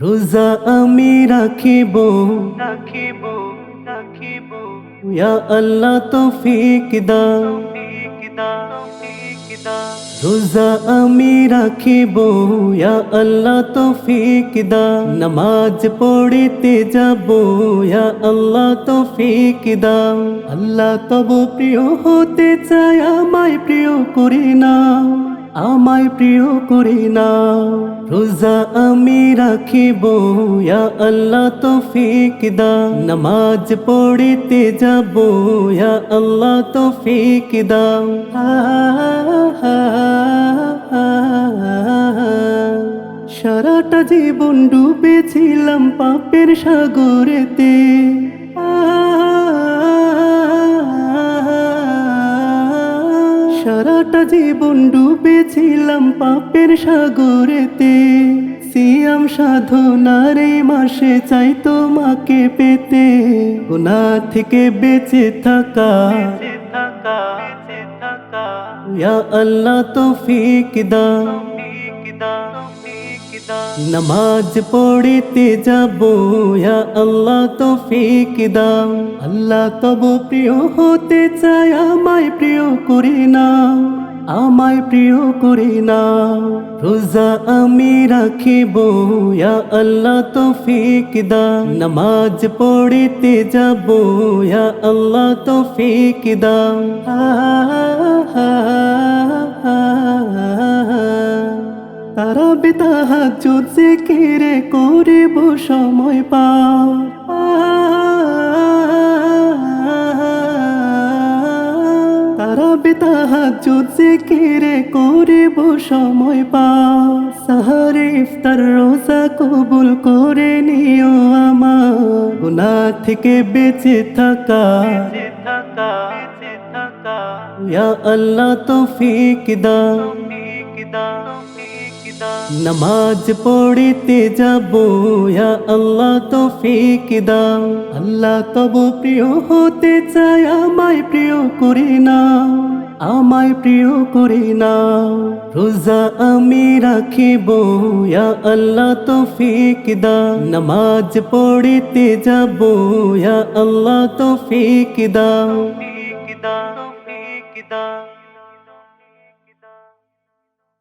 রোজা আমি রাখিব। রাখিব রাখিব। ইয়া আল্লাহ তৌফিক দাও রোজা আমি রাখিব ইয়া আল্লাহ তৌফিক দাও নামাজ পড়িতে যাব ইয়া আল্লাহ তৌফিক দাও আল্লাহ তব প্রিয় হতে চায় আমায় প্রিয় করি না। আমায় প্রিয় করি না রোজা আমি রাখিব, ইয়া আল্লাহ তৌফিক দাও। নামাজ পড়িতে যাব, ইয়া আল্লাহ তৌফিক দাও। সারাটা জীবন ডুবেছিলাম পাপের সাগরেতে। সারাটা জীবন ডুবেছিলাম পাপের সাগরেতে, সিয়াম সাধনার এই মাসে চাই তোমাকে পেতে। গুনা থেকে বেঁচে থাকা, ইয়া আল্লাহ তো ফিক দা নামাজ পড়িতে যাব ইয়া আল্লাহ তৌফিক দাও আল্লাহ তব প্রিয় হতে চায় আমায় প্রিয় করি না আমায় প্রিয় করি না রোজা আমি রাখিব ইয়া আল্লাহ তৌফিক দাও নামাজ পড়িতে যাব ইয়া আল্লাহ তৌফিক দাও তারা বেতাহা জোৎসে কেড়ে করিব সময় পাও তারা বেতাহা জোৎসে কেড়ে করিব সময় পাও সাহারে ইফতার রোজা কবুল করে নিও আমার। গুনা থেকে বেঁচে থাকা। ইয়া আল্লাহ দাও। তৌফিক দাও। নামাজ পড়িতে যাব আল্লাহ তৌফিক দাও। আল্লাহ তব প্রিয় হতে চায়, আমায় প্রিয় করি না আমায় প্রিয় করি না রোজা আমি রাখিব আল্লাহ তৌফিক দাও। নামাজ পড়িতে যাব, ইয়া আল্লাহ তো তৌফিক দাও। তৌফিক দাও তৌফিক দাও।